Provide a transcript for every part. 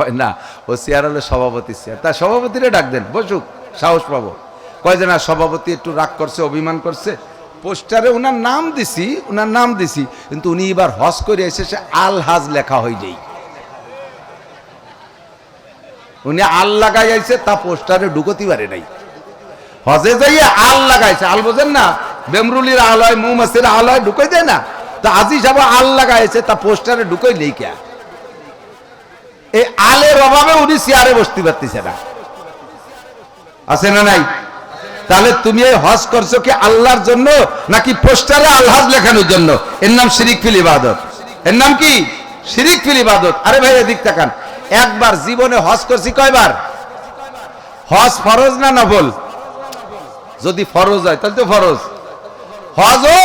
কয়, না, ও চেয়ার হলো সভাপতি চেয়ার তা সভাপতিরে ডাক দেন, বসুক, সাহস পাবো। কয় যে, না, সভাপতি একটু রাগ করছে, অভিমান করছে। পোস্টারে ওনার নাম দিছি ওনার নাম দিছি, কিন্তু উনি এবার হজ করে এসে সে আল হাজ লেখা হয়ে যাই উনি আল লাগাই আইছে তা পোস্টারে ঢুকতে পারে নাই। হজে যাইয়ে আল লাগাইছে, আল বোঝেন না, বেমরুলির আল হয় মৌমাছির আল হয় ঢুকাই দেয় না। তা আজি সব আল লাগাইছে, তা পোস্টারে ঢুকাই নেই কে? এই আলের অভাবে উনি চেয়ারে বসতে পারতেছে না। আছে না নাই? তাহলে তুমি এই হজ করছ কি আল্লাহর জন্য নাকি পোস্টারে আলহাজ লেখানোর জন্য? এর নাম শিরিক ফিল ইবাদত। এর নাম কি? শিরিক ফিল ইবাদত। আরে ভাই, এদিক তাকান। একবার জীবনে হজ করছি কয়বার? হজ ফরজ না নফল? যদি ফরজ হয়, তাহলে তো ফরজ। হজও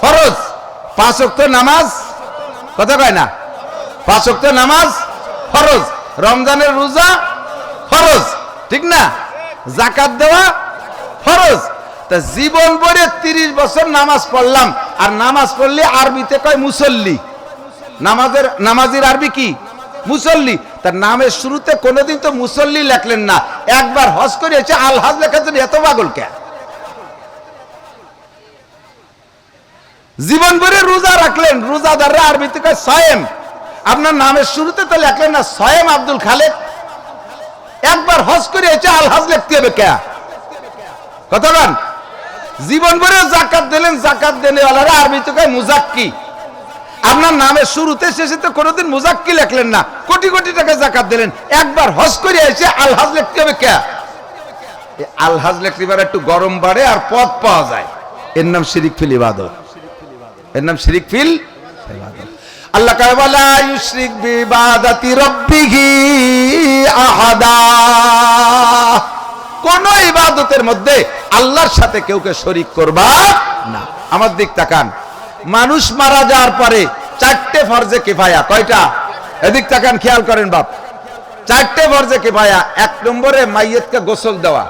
ফরজ। পাঁচ ওয়াক্ত নামাজ? কথা কয় না? পাঁচ ওয়াক্ত নামাজ? ফরজ। রমজানের রোজা ফরজ, ঠিক না? জাকাত দেওয়া ফরজ। তা জীবন ভরে তিরিশ বছর নামাজ পড়লাম, আর নামাজ পড়লে আরবিতে কয় মুসল্লি? নামাজের, নামাজির আরবি কি? মুসল্লি। তার নামের শুরুতে কোনোদিন তো মুসল্লি লেখলেন না। একবার হজ করে এসে আলহাজ লেখার জন্য এত পাগল কে? জীবন ভরে রোজা রাখলেন, রোজাদাররা আরবিতে কয় সয়েম। আপনার নামের শুরুতে তো লেখলেন না, সয়েম আব্দুল খালেদ একবার হজ করে এসে আলহাজ লিখতে হবে কে? কতক্ষণ জীবন ভরে জাকাত দিলেন, জাকাত দিলে আলাদা আরবিতে কয় মুজাক্কি। আপনার নামের শুরুতে, শেষে তো কোনোদিন মুজাক্কি লেখলেন না। কোটি কোটি টাকা জাকাত দিলেন। একবার হজ করে এসে আলহাজ লিখতে হবে কে? আলহাজ লিখতে পারে একটু গরম বাড়ে আর পথ পাওয়া যায়। এর নাম শিরিক ফিল ইবাদত। এর নাম শিরিক ফিল ইবাদত। আল্লাহ কয়, ওয়ালা ইউশরিক বিবাদাতি রাব্বিহি আহাদা। কোন ইবাদতের মধ্যে আল্লাহর সাথে কেউকে শরিক করবা না। আমার দিক তাকান। মানুষ মারা যাওয়ার পরে চারটে ফরজে কিফায়া, কয়টা? এদিক তাকান, খেয়াল করেন বাপ। চারটে ফরজে কিফায়া, এক নম্বরে মাইয়েতকে গোসল দেওয়া,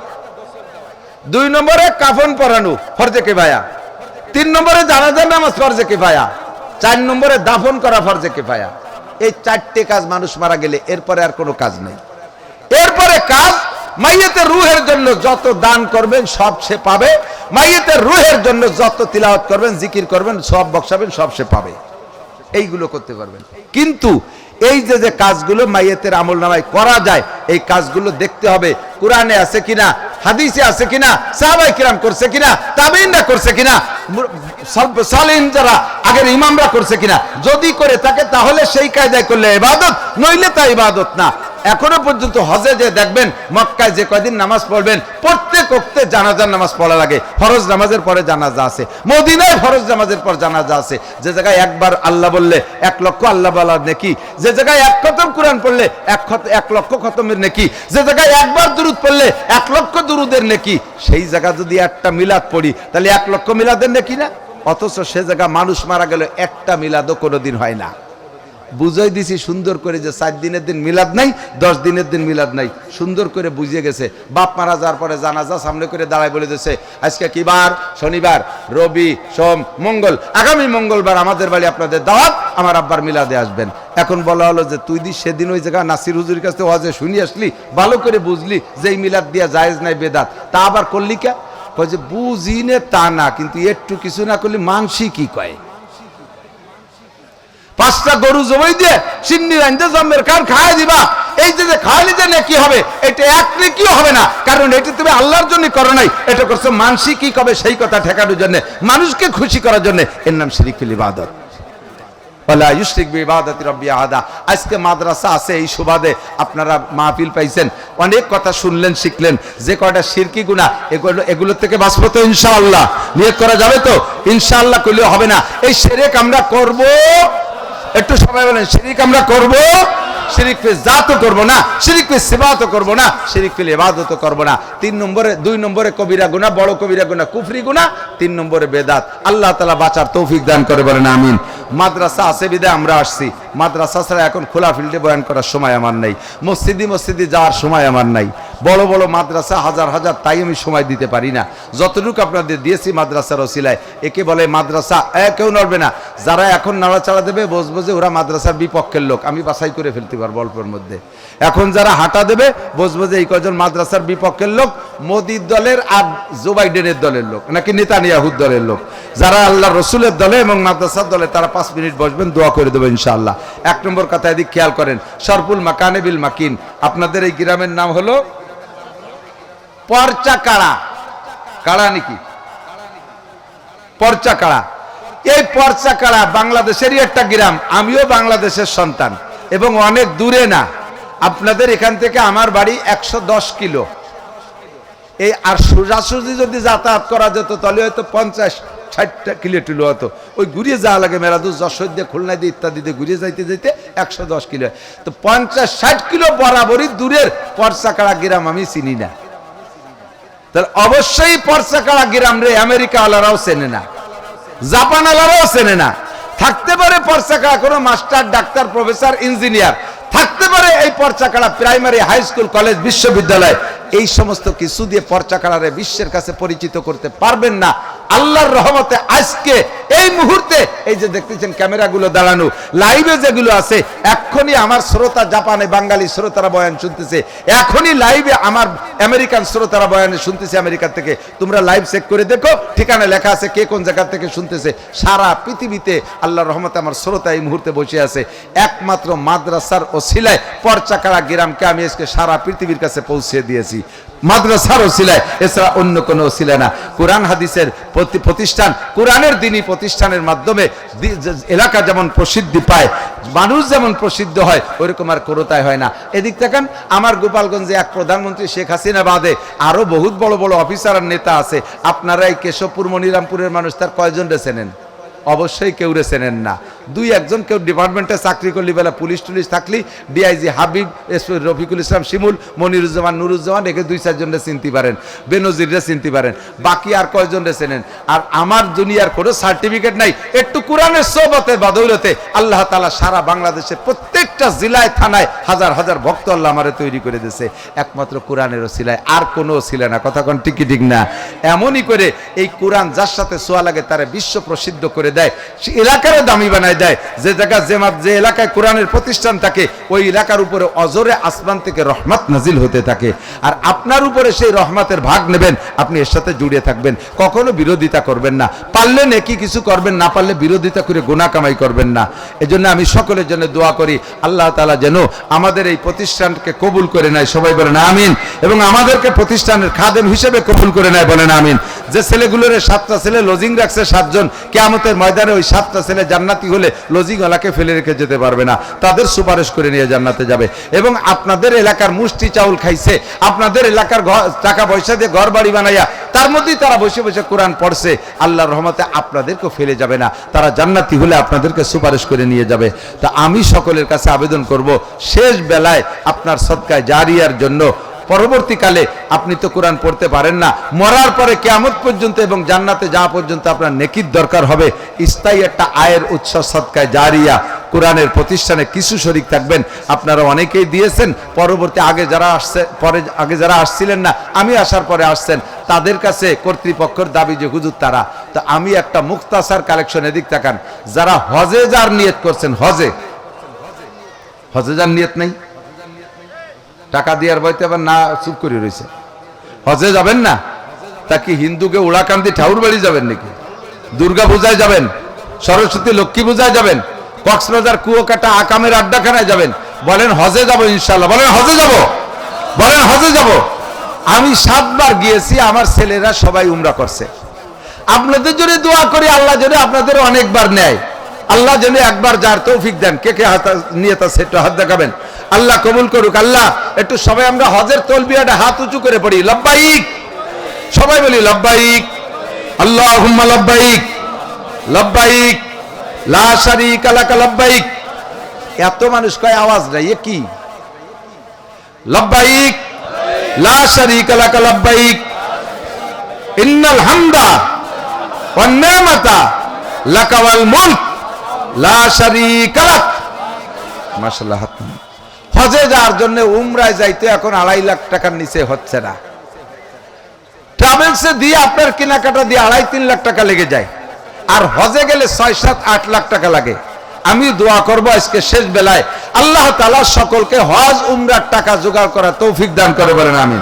দুই নম্বরে কাফন পরানো, ফরজে কিফায়া, তিন নম্বরে জানাজার নামাজ ফরজে কিফায়া চার নম্বরে দাফন করা ফরজে কেফায়া। এই চারটে কাজ মানুষ মারা গেলে এরপরে আর কোনো কাজ নেই। এরপরে কাজ মাইয়েতে রুহের জন্য যত দান করবেন সব সে পাবে। মাইয়েতে রুহের জন্য যত তিলাওয়াত করবেন, জিকির করবেন, সব বক্সাবেন সব সে পাবে। এইগুলো করতে পারবেন। কিন্তু এই যে যে কাজগুলো মাইয়েতের আমল নামায় করা যায়, এই কাজগুলো দেখতে হবে। কোরআনে আছে কিনা, হাদিসে আছে কিনা সাহাবাই কিরাম করছে কিনা তাবিনরা করছে কিনা সালিন যারা, আগের ইমামরা করছে কিনা। যদি করে থাকে, তাহলে সেই কায়দায় করলে ইবাদত, নইলে তা ইবাদত না। এখনও পর্যন্ত হজে যে দেখবেন, মক্কায় যে কয়দিন নামাজ পড়বেন, প্রত্যেক অক্তে জানাজার নামাজ পড়া লাগে। ফরজ নামাজের পরে জানাজা আছে। মদিনায় ফরজ নামাজের পর জানাজা আছে। যে জায়গায় একবার আল্লাহ বললে, এক লক্ষ আল্লাহ বলার নেকি। যে জায়গায় এক খতম কোরআন পড়লে, এক এক লক্ষ খতমের নেকি। যে জায়গায় একবার দুরুদ পড়লে, এক লক্ষ দুরুদের নেকি। সেই জায়গা যদি একটা মিলাদ পড়ি, তাহলে এক লক্ষ মিলাদের নেকি না? অথচ সে জায়গা মানুষ মারা গেল, একটা মিলাদও কোনোদিন হয় না। বুঝাই দিছি সুন্দর করে যে চার দিনের দিন মিলাদ নাই, দশ দিনের দিন মিলাদ নাই। সুন্দর করে বুঝিয়ে গেছে। বাপ মারা যাওয়ার পরে জানাজা সামনে করে দাঁড়ায় বলে দিয়েছে, আজকে কি বার? শনিবার, রবি, সোম, মঙ্গল। আগামী মঙ্গলবার আমাদের বাড়ি আপনাদের দাওয়াত, আমার আব্বার মিলাদে আসবেন। এখন বলা হলো যে, তুই দি সেদিন ওই জায়গা নাসির হুজুর কাছে ওয়াজে শুনি আসলি, ভালো করে বুঝলি যে এই মিলাদ দিয়া জায়েজ নাই, বেদাত। তা আবার করলি কে? কয় যে, বুঝি নে তা না, কিন্তু একটু কিছু না করলে মানসি কি কয়? পাঁচটা গরু জবাই দিয়ে সিন্নি রাইন্দে জন্মের কার খাওয়াই দিবা। এই যে খাওয়াইলে যে নাকি হবে, এটা এক নেকিও হবে না। কারণ এটা তুমি আল্লাহর জন্য করো নাই। এটা করছ মানসি কি কবে সেই কথা ঠেকানোর জন্য, মানুষকে খুশি করার জন্য। এর নাম শিরিক ইবাদত। আজকে মাদ্রাসা আছে এই সুবাদে আপনারা মাহফিল পাইছেন। অনেক কথা শুনলেন, শিখলেন। যে কয়টা শিরকি গুনাহ, এগুলো এগুলো থেকে বাঁচবো তো ইনশাআল্লাহ। নিয়ত করা যাবে তো? ইনশাআল্লাহ করলেও হবে না। এই শিরক আমরা করব একটু সবাই বলেন, শিরিক আমরা করব, শিরিক ফিল জাতও করব না, শিরিক ফিল সিবাতও করব না, শিরিক ফিল ইবাদতও করব না। তিন নম্বরে, দুই নম্বরে কবিরা গুনাহ, বড় কবিরা গুনাহ, কুফরি গুনাহ, তিন নম্বরে বেদাত। আল্লাহ তাআলা বাঁচার তৌফিক দান করে বলেন, আমিন। মাদ্রাসা আছে বিদে আমরা আসছি। মাদ্রাসা ছাড়া এখন খোলা ফিল্ডে বয়ান করার সময় আমার নাই। মসজিদি মসজিদি যাওয়ার সময় আমার নাই। বড় বড় মাদ্রাসা হাজার হাজার, তাই আমি সময় দিতে পারি না। যতটুকু আপনাদের দিয়েছি মাদ্রাসার ওসিলায়, একে বলে মাদ্রাসা কেউ নড়বে না। যারা এখন নাড়াচাড়া দেবে, বসবো যে ওরা মাদ্রাসার বিপক্ষের লোক, আমি বাছাই করে ফেলতে পারব অল্পের মধ্যে। এখন যারা হাঁটা দেবে, বসবো যে এই কজন মাদ্রাসার বিপক্ষের লোক, মোদির দলের আর জো বাইডেনের দলের লোক, নাকি নেতানিয়াহুর দলের লোক। যারা আল্লাহ রসুলের দলে এবং মাদ্রাসার দলে, তারা পাঁচ মিনিট বসবেন, দোয়া করে দেবো ইনশাআল্লাহ। এক নম্বর কথা এদিক খেয়াল করেন সরপুল মাকানেবিল মাকিন। আপনাদের এই গ্রামের নাম হলো পরচা কাড়া। কাড়া নাকি? পর্চা কাড়া। এই পর্চা কাড়া বাংলাদেশেরই একটা গ্রাম, আমিও বাংলাদেশের সন্তান এবং অনেক দূরে না। আপনাদের এখান থেকে আমার বাড়ি একশো দশ কিলো। এই আর সোজাসুজি যদি যাতায়াত করা যেত, তাহলে হয়তো পঞ্চাশ ষাটটা কিলো টিলো হতো। ওই ঘুরিয়ে যাওয়া লাগে মেরাদুর যশোর দিয়ে খুলনা দিয়ে ইত্যাদি দিয়ে ঘুরিয়ে যাইতে যাইতে একশো দশ কিলো। তো পঞ্চাশ ষাট কিলো বরাবরই দূরের পরসাকাড়া গ্রাম আমি চিনি না। তাহলে অবশ্যই পরসাকাড়া গ্রাম রে, আমেরিকা আলারাও চেনে না। জাপান আলারাও চেনে না। থাকতে পারে পরসাকাড়া কোনো মাস্টার, ডাক্তার, প্রফেসর, ইঞ্জিনিয়ার। থাকতে পারে এই পর্চাকাড়া প্রাইমারি, হাই স্কুল, কলেজ, বিশ্ববিদ্যালয়। এই সমস্ত কিছু দিয়ে পর্চাকাড়ারে বিশ্বের কাছে পরিচিত করতে পারবেন না। আল্লাহর রহমতে আজকে এই মুহূর্তে, এই যে দেখতেছেন ক্যামেরাগুলো দাঁড়ানো, লাইভে যেগুলো আছে এখনই আমার শ্রোতা জাপানে বাঙালি শ্রোতারা বয়ান শুনতেছে, এখনই লাইভে আমার আমেরিকান শ্রোতারা বয়ানে শুনতেছে আমেরিকা থেকে। তোমরা লাইভ চেক করে দেখো, ঠিকানা লেখা আছে কে কোন জায়গা থেকে শুনতেছে। সারা পৃথিবীতে আল্লাহর রহমতে আমার শ্রোতা এই মুহূর্তে বসে আছে। একমাত্র মাদ্রাসার ও সিলায় পরচাকাড়া গ্রামকে আমি আজকে সারা পৃথিবীর কাছে পৌঁছে দিয়েছি। মাদ্রাসার ওসিলায়, এছাড়া অন্য কোনো ওসিলা না। কোরআন হাদিসের প্রতি- প্রতিষ্ঠান, কোরআনের দিনই প্রতিষ্ঠানের মাধ্যমে এলাকা যেমন প্রসিদ্ধি পায়, মানুষ যেমন প্রসিদ্ধ হয়, ওইরকম আর কোরতায় হয় না। এদিক দেখেন, আমার গোপালগঞ্জে এক প্রধানমন্ত্রী শেখ হাসিনা বাদে আরও বহুত বড় বড় অফিসার আর নেতা আছে। আপনারা এই কেশবপুর, মনিরামপুরের মানুষ তার কয়জন রেছে নেন অবশ্যই কেউ রে চেনেন না। দুই একজন কেউ ডিপার্টমেন্টে চাকরি করলি, বেলা পুলিশ টুলিশ থাকলি ডিআইজি হাবিব রফিকুল ইসলাম, শিমুল, মনিরুজ্জামান, নুরুজ্জামান, একে দুই চারজনরে চিনতে পারেন বেনজিরে চিনতে পারেন, বাকি আর কয়জনরে চেনেন। আর আমার দুনিয়ার কোনো সার্টিফিকেট নাই, একটু কোরআনের সোবতে বদৌলতে আল্লাহ তালা সারা বাংলাদেশের প্রত্যেকটা জেলায়, থানায় হাজার হাজার ভক্ত আল্লাহ আমারে তৈরি করে দিয়েছে। একমাত্র কোরআনের সিলায়, আর কোনো ছিল না। কথা কোন টিকি ঠিক না। এমনই করে এই কোরআন যার সাথে সোয়া লাগে, তারা বিশ্ব প্রসিদ্ধ করে দেয়। এলাকারও দামি বানায় দেয়। যে জায়গা, যে যে এলাকায় কোরআনের প্রতিষ্ঠান থাকে, ওই এলাকার উপরে অজরে আসমান থেকে রহমত নাজিল হতে থাকে। আর আপনার উপরে সেই রহমতের ভাগ নেবেন, আপনি এর সাথে জুড়ে থাকবেন। কখনো বিরোধিতা করবেন না। পারলে নেকি কিছু করবেন, না পারলে বিরোধিতা করে গুণা কামাই করবেন না। এজন্য আমি সকলের জন্য দোয়া করি, আল্লাহ তালা যেন আমাদের এই প্রতিষ্ঠানকে কবুল করে নেয়। সবাই বলেন আমিন। এবং আমাদেরকে প্রতিষ্ঠানের খাদেম হিসেবে কবুল করে নেয়, বলেন আমিন। যে ছেলেগুলোর সাতটা ছেলে, লজিং রাখছে সাতজন, কেয়ামতের ময়দানে ওই সাতটা ছেলে জান্নাতি হলে লজিং ওলাকে ফেলে রেখে যেতে পারবে না। তাদের সুপারিশ করে নিয়ে জান্নাতে যাবে। এবং আপনাদের এলাকার মুষ্টি চাউল খাইছে, আপনাদের এলাকার টাকা পয়সা দিয়ে ঘর বাড়ি বানাইয়া, তার মধ্যেই তারা বসে বসে কোরআন পড়ছে। আল্লাহর রহমতে আপনাদেরকে ফেলে যাবে না। তারা জান্নাতি হলে আপনাদেরকে সুপারিশ করে নিয়ে যাবে। তা আমি সকলের কাছে আবেদন করব, শেষ বেলায় আপনার সৎকায় জারিয়ার জন্য পরবর্তীকালে আপনি তো কোরআন পড়তে পারেন না। মরার পরে কেয়ামত পর্যন্ত এবং জান্নাতে যাওয়া পর্যন্ত আপনার নেকির দরকার হবে। স্থায়ী একটা আয়ের উৎস সৎকায় জারিয়া কোরআনের প্রতিষ্ঠানে কিছু শরিক থাকবেন। আপনারা অনেকেই দিয়েছেন। পরবর্তী আগে যারা আসছে, পরে আগে যারা আসছিলেন না, আমি আসার পরে আসছেন। তাদের কাছে কর্তৃপক্ষের দাবি যে, হুজুর, তারা তো আমি একটা মুক্তাসার কালেকশন এদিক তাকান। যারা হজে যার নিয়ত করছেন, হজে। হজে যার নিয়ত নেই? টাকা দেওয়ার বইতে আবার না চুপ করে রয়েছে হজে যাবেন না? তা কি হিন্দুকে উড়াকান্দি ঠাউর বাড়ি যাবেন নাকি? দুর্গা পূজায় যাবেন? সরস্বতী লক্ষ্মী পূজায় যাবেন? কক্সবাজার কুয়োকাটা আকামের আড্ডাখানায় যাবেন? বলেন, হজে যাব ইনশাল্লাহ বলেন, হজে যাব? বলেন, হজে যাব? আমি সাতবার গিয়েছি, আমার ছেলেরা সবাই উমরা করছে। আপনাদের জন্য দোয়া করি, আল্লাহ যেন আপনাদের অনেকবার নেয়। আল্লাহ যেন একবার যার তৌফিক দেন, কে কে হাত নিয়ে তা সেটা হাত দেখাবেন? আল্লাহ কবুল করুক। আল্লাহ, একটু সবাই আমরা হজের তলবিয়াটা হাত উঁচু করে পড়ি। লব্বাইক! সবাই বলি, লব্বাইক! আল্লাহ লব্বাইক! লব্বাইক! লা শারিক লব্বাইক! এত মানুষ কয় আওয়াজ নাই, এ কি? লব্বাইক! লা শারিক লব্বাইক! ইন্নাল হামদা ওয়ান মুলক! হজে যাওয়ার জন্য উমরায় যাইতে এখন আড়াই লাখ টাকার নিচে হচ্ছে না। ট্রাভেলসে দিয়ে আপনার কেনাকাটা দিয়ে আড়াই তিন লাখ টাকা লেগে যায়। আর হজে গেলে ছয় সাত আট লাখ টাকা লাগে। আমি দোয়া করব আজকে শেষ বেলায়। আল্লাহ তালা সকলকে হজ, উমরার টাকা জোগাড় করা তৌফিক দান করে বলেন আমি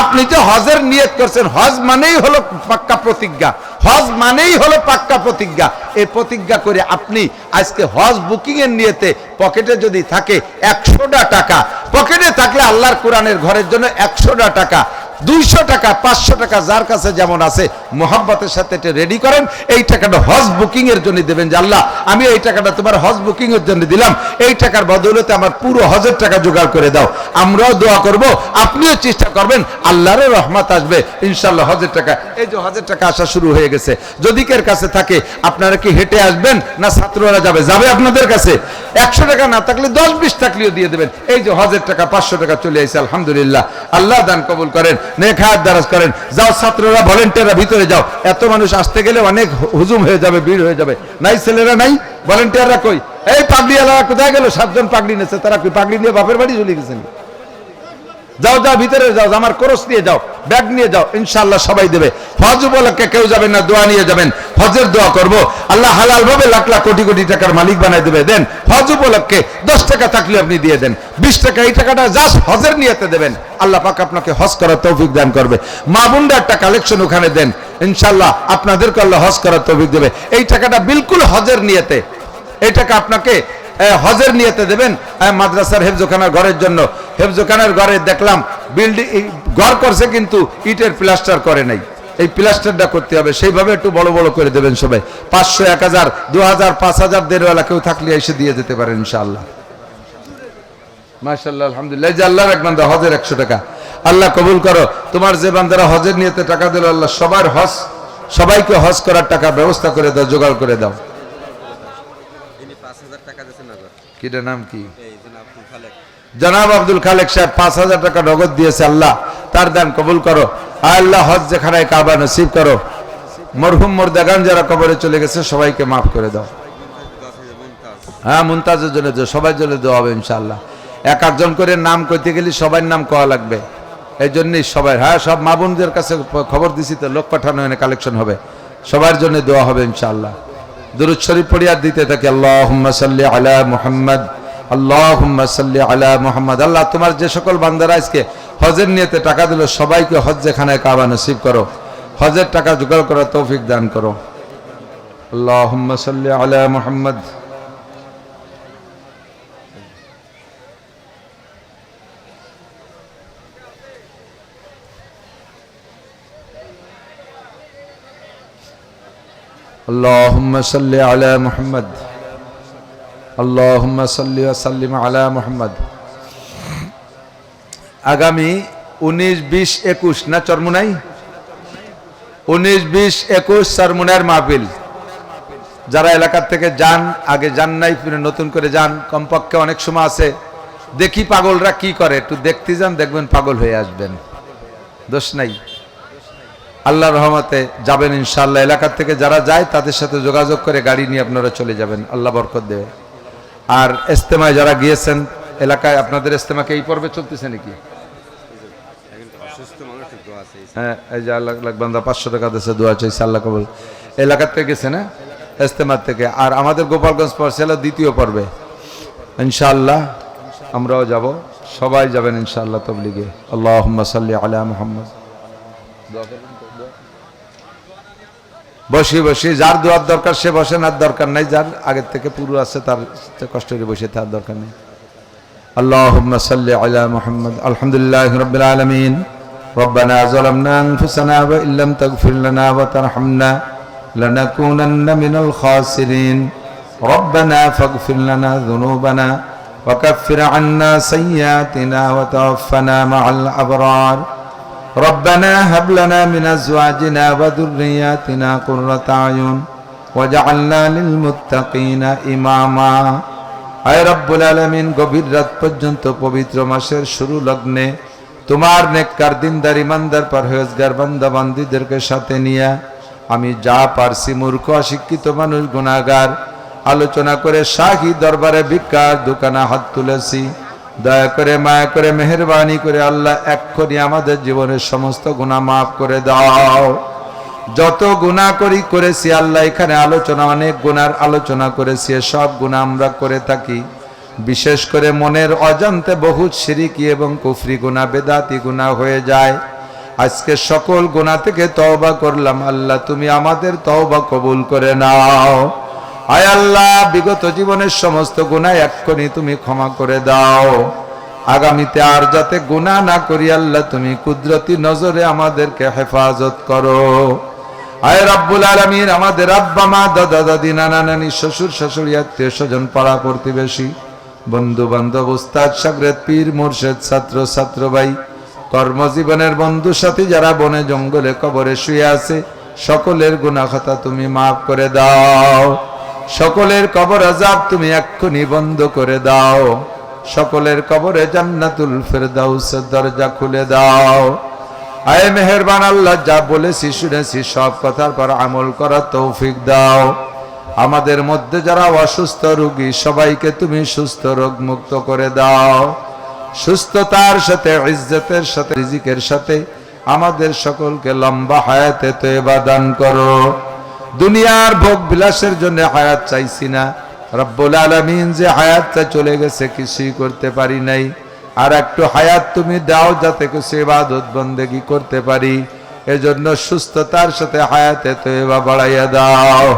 আপনি তো হজের নিয়ত করছেন, হজ মানেই হলো পাক্কা প্রতিজ্ঞা। হজ মানেই হলো পাক্কা প্রতিজ্ঞা। এই প্রতিজ্ঞা করে আপনি আজকে হজ বুকিং এর নিয়েতে পকেটে যদি থাকে একশোটা টাকা, পকেটে থাকলে আল্লাহর কোরআনের ঘরের জন্য একশোটা টাকা দুইশো টাকা, পাঁচশো টাকা, যার কাছে যেমন আছে মোহাম্মতের সাথে এটা রেডি করেন। এই টাকাটা হজ বুকিং এর জন্য দেবেন যে আল্লাহ, আমি এই টাকাটা তোমার হজ বুকিং এর জন্য দিলাম। এই টাকার বদৌলতে আমার পুরো হজের টাকা জোগাড় করে দাও। আমরাও দোয়া করব, আপনিও চেষ্টা করবেন, আল্লাহরও রহমত আসবে। ইনশাল্লাহ হজের টাকা, এই যে হজের টাকা আসা শুরু হয়ে গেছে। যদি কের কাছে থাকে, আপনারা কি হেঁটে আসবেন না ছাত্ররা যাবে? যাবে আপনাদের কাছে। একশো টাকা না থাকলে দশ বিশ থাকলেও দিয়ে দেবেন। এই যে হজের টাকা, পাঁচশো টাকা চলে আসছে আলহামদুলিল্লাহ। আল্লাহ দান কবুল করেন। নেখায়াত দারাজ করেন। যাও ছাত্ররা ভলেন্টিয়াররা ভিতরে যাও। এত মানুষ আসতে গেলে অনেক হুজুম হয়ে যাবে, ভিড় হয়ে যাবে। নাই ছেলেরা নাই? ভলেন্টিয়াররা কই? এই পাগড়ি এলাকা কোথায় গেল? সাতজন পাগড়ি নিয়েছে, তারা পাগড়ি নিয়ে বাপের বাড়ি চলে গেছেন যাও যাও, ভিতরে যাও আমার করস নিয়ে যাও, ব্যাগ নিয়ে যাও, ইনশাআল্লাহ সবাই দেবে। হজ উপলক্ষে কেউ যাবেন না, দোয়া নিয়ে যাবেন। হজের দোয়া করব। আল্লাহ হালাল ভাবে লাখ লাখ কোটি কোটি টাকার মালিক বানাই দেবে। দেন হজ উপলক্ষে দশ টাকা থাকলে আপনি দিয়ে দেন, বিশ টাকা এই টাকাটা জাস্ট হজের নিয়েতে দেবেন। আল্লাহ পাক আপনাকে হজ করার তৌফিক দান করবে। মা বোনরা একটা কালেকশন ওখানে দেন ইনশাল্লাহ আপনাদেরকে আল্লাহ হজ করার তৌফিক দেবে। এই টাকাটা বিলকুল হজের নিয়েতে, এই টাকা আপনাকে হজের নিয়েতে দেবেন মাদ্রাসার হেফজোখানার ঘরের জন্য। হেফজোখানার ঘরে দেখলাম বিল্ডিং ঘর করছে কিন্তু ইটের প্লাস্টার করে নাই। এই প্লাস্টারটা করতে হবে, সেইভাবে একটু বড় বড় করে দেবেন সবাই। পাঁচশো এক হাজার, দু হাজার, পাঁচ হাজার দেড়বেলা কেউ থাকলে এসে দিয়ে যেতে পারেন ইনশাআল্লাহ। মাশাল্লাহ আলহামদুলিল্লাহ। যে আল্লাহর এক বান্দা, হজের একশো টাকা। আল্লাহ কবুল করো। তোমার যে বান্দারা হজের নিয়েতে টাকা দিল, আল্লাহ সবার হজ সবাইকে হজ করার টাকা ব্যবস্থা করে দাও, জোগাড় করে দাও ইনি পাঁচ হাজার টাকা দিয়েছেন নগদ কিটা নাম কি? জনাব আব্দুল খালেক। সাহেব পাঁচ হাজার টাকা নগদ দিয়েছে আল্লাহ। তার দান কবুল করো। আল্লাহ হজ যেখানে কাবা নসিব করো। মরহুম মর্দাগান যারা কবরে চলে গেছে সবাইকে মাফ করে দাও। হ্যাঁ মুমতাজের জন্য তো সবার জন্য দেওয়া হবে ইনশাল্লাহ এক একজন করে নাম কইতে গেলে সবার নাম কওয়া লাগবে। এই জন্যই সবাই হ্যাঁ সব মা বোনদের কাছে খবর দিছি তো লোক পাঠানো এনে কালেকশন হবে। সবার জন্য দেওয়া হবে ইনশাল্লাহ দুরুদ শরীফ পড়িয়া দিতে থাকে আল্লাহ সাল্লি আলা মুহাম্মদ আল্লাহ সাল্লি আলা মুহাম্মদ। আল্লাহ, তোমার যে সকল বান্দারা আজকে হজের নিয়েতে টাকা দিল, সবাইকে হজ যেখানে কাবা নসিব করো। হজের টাকা জোগাড় করার তৌফিক দান করো। আল্লাহ সাল্লি আলা মুহাম্মদ اللهم صل على محمد اللهم صل وسلم على محمد আগামী উনিশ বিশ একুশ না চরমুনাই উনিশ বিশ একুশ চরমুনার মাহফিল যারা এলাকার থেকে যান আগে যান নাই ফিরে নতুন করে যান কমপক্ষে অনেক সময় আছে দেখি পাগলরা কি করে একটু দেখতে যান দেখবেন পাগল হয়ে আসবেন দোষ নাই আল্লাহ রহমতে যাবেন ইনশাল্লাহ এলাকার থেকে যারা যায়, তাদের সাথে যোগাযোগ করে গাড়ি নিয়ে আপনারা চলে যাবেন। আল্লাহ বরকত দেবে। আর ইস্তেমায় যারা গিয়েছেন, এলাকায় আপনাদের ইস্তেমাকে এই পর্বে চলতেছে নাকি? হ্যাঁ পাঁচশো টাকা এলাকার থেকে গেছে না? থেকে। আর আমাদের গোপালগঞ্জ দ্বিতীয় পর্বে। আমরাও যাব। সবাই যাবেন আল্লাহ বসে বসে যার দোয়ার দরকার সে বসেন আর দরকার নাই যার আগের থেকে পুরো আছে তার কষ্ট করে বসে তার দরকার নেই اللهم صل على محمد الحمد لله رب العالمين ربنا ظلمنا أنفسنا وإن لم تغفر لنا وترحمنا لنكونن من الخاسرين ربنا فاغفر لنا ذنوبنا وكفر عنا سيئاتنا وتوفنا مع الأبرار ربنا هب لنا من أزواجنا وذرياتنا قرة أعين وجعلنا للمتقين إماما আয় রব্বুল আলমিন গভীর রাত পর্যন্ত পবিত্র মাসের শুরু লগ্নে তোমার নেককার দিনদার ইমানদার পরহেজগার বান্দা বান্দিদেরকে সাথে নিয়ে আমি যা পারছি মূর্খ অশিক্ষিত মানুষ গুণাগার আলোচনা করে শাহী দরবারে ভিক্ষার দোকানে হাত তুলেছি দয়া করে মায়া করে মেহরবানি করে আল্লাহ এক্ষুনি আমাদের জীবনের সমস্ত গুনাহ মাফ করে দাও। যত গুনাহ করি করেছি আল্লাহ, এখানে আলোচনা, অনেক গুনার আলোচনা করেছি সব গুনাহ আমরা করে থাকি। বিশেষ করে মনের অজান্তে বহুত সিরিকি এবং কুফরি গুনাহ, বেদাতি গুনাহ হয়ে যায়। আজকে সকল গুনাহ থেকে তওবা করলাম, আল্লাহ তুমি আমাদের তওবা কবুল করে নাও। আয় আল্লাহ, বিগত জীবনের সমস্ত গুনাহ এক্ষুনি তুমি ক্ষমা করে দাও। আগামীতে আর যাতে গুনাহ না করি, আল্লাহ তুমি কুদরতি নজরে আমাদেরকে হেফাজত করো। আয় রাব্বুল আলামিন, আমাদের আব্বা, মা, দাদা, দাদি, নানা, নানি, শ্বশুর, শাশুড়ি, আত্মীয় স্বজন, পাড়া প্রতিবেশী বন্ধু বান্ধব উস্তাদ সাগরেদ পীর, মুর্শেদ, ছাত্র ছাত্র ভাই, কর্মজীবনের বন্ধু, সাথী যারা বনে জঙ্গলে কবরে শুয়ে আছে, সকলের গুনাহতা তুমি মাফ করে দাও। সকলের কবর আজাব তুমি এক্ষুনি বন্ধ করে দাও। সকলের কবরে জান্নাতুল ফেরদাউসের দরজা খুলে দাও। আয় মেহেরবান আল্লাহ, যা বলেছি, শুনেছি, সব কথার পর আমল করার তৌফিক দাও। আমাদের মধ্যে যারা অসুস্থ রোগী, সবাইকে তুমি সুস্থ রোগ মুক্ত করে দাও। সুস্থতার সাথে, ইজ্জতের সাথে, রিজিকের সাথে আমাদের সকলকে লম্বা হায়াতে তো এবার দান করো। দুনিয়ার ভোগ বিলাসের জন্য হায়াত চাইছি না। রব্বুল আলমিন যে হায়াতটা চলে গেছে কিছুই করতে পারি নাই। আর একটু হায়াত তুমি দাও যাতে কিছু ইবাদত বন্দেগি করতে পারি। এজন্য সুস্থতার সাথে হায়াতে তো এবার বাড়াইয়া দাও।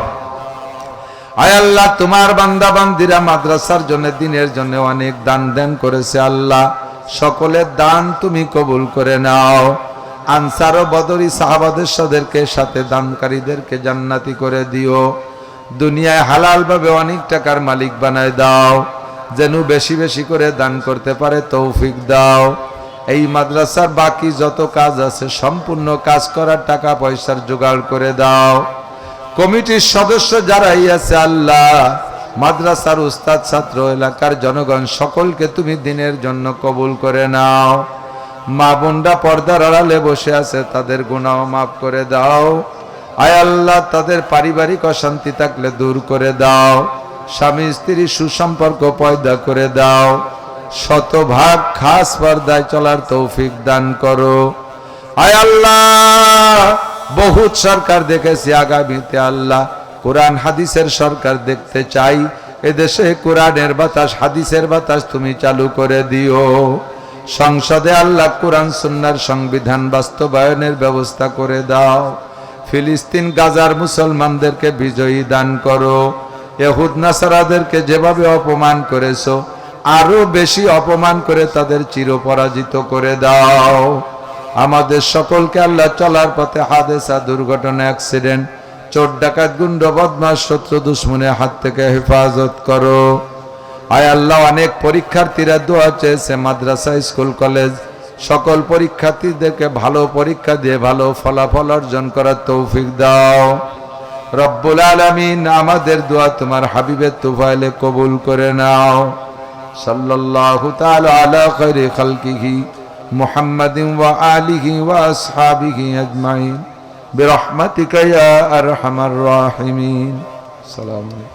আয় আল্লাহ, তোমার বান্দা বান্দিরা মাদ্রাসার জন্য, দিনের জন্য অনেক দান দান করেছে আল্লাহ। সকলের দান তুমি কবুল করে নাও। আনসার ও বদরি সাহাবাদের সাদেরকে, সাথে দানকারীদেরকে জান্নাতি করে দিও। দুনিয়ায় হালাল ভাবে অনেক টাকার মালিক বানায় দাও। যেন বেশি বেশি করে দান করতে পারে তৌফিক দাও। এই মাদ্রাসার বাকি যত কাজ আছে, সম্পূর্ণ কাজ করার টাকা পয়সার জোগাড় করে দাও। কমিটির সদস্য যারাই আছে, আল্লাহ, মাদ্রাসার উস্তাদ, ছাত্র এলাকার জনগণ, সকলকে তুমি দিনের জন্য কবুল করে নাও। মা বোনরা পর্দার আড়ালে বসে আছে, তাদের গুণাও মাফ করে দাও। আয় আল্লাহ, তাদের পারিবারিক অশান্তি থাকলে দূর করে দাও। স্বামী স্ত্রী সুসম্পর্ক পয়দা করে দাও। শতভাগ খাস পর্দায় চলার তৌফিক দান করো। আয় আল্লাহ, বহুত সরকার দেখেছি আগামীতে আল্লাহ। কোরআন, হাদিসের সরকার দেখতে চাই। এদেশে কোরআনের বাতাস, হাদিসের বাতাস তুমি চালু করে দিও। সংসদে আল্লাহ কোরআন সুন্নার সংবিধান বাস্তবায়নের ব্যবস্থা করে দাও। ফিলিস্তিন, গাজার মুসলমানদেরকে বিজয়ী দান করো। এহুদ নাসারাদেরকে যেভাবে অপমান করেছ, আরও বেশি অপমান করে তাদের চিরপরাজিত করে দাও। আমাদের সকলকে আল্লাহ চলার পথে হাদেসা দুর্ঘটনা, অ্যাক্সিডেন্ট, চোর ডাকাত, গুন্ড বদমাস শত্রু দুশ্মনের হাত থেকে হেফাজত করো। আয় আল্লাহ, অনেক পরীক্ষার্থীরা দোয়া চেয়েছে, মাদ্রাসা, স্কুল, কলেজ। সকল পরীক্ষার্থীদেরকে ভালো পরীক্ষা দিয়ে ভালো ফলাফল অর্জন করার তৌফিক দাও। রব্বুল আলামিন, আমাদের দোয়া তোমার হাবিবের তুফাইলে কবুল করে নাও। সাল্লাল্লাহু তাআলা আলা আলিহি ওয়া আজমাইন। ইয়া আরহামার রাহিমিন। সালাম আলাইকুম।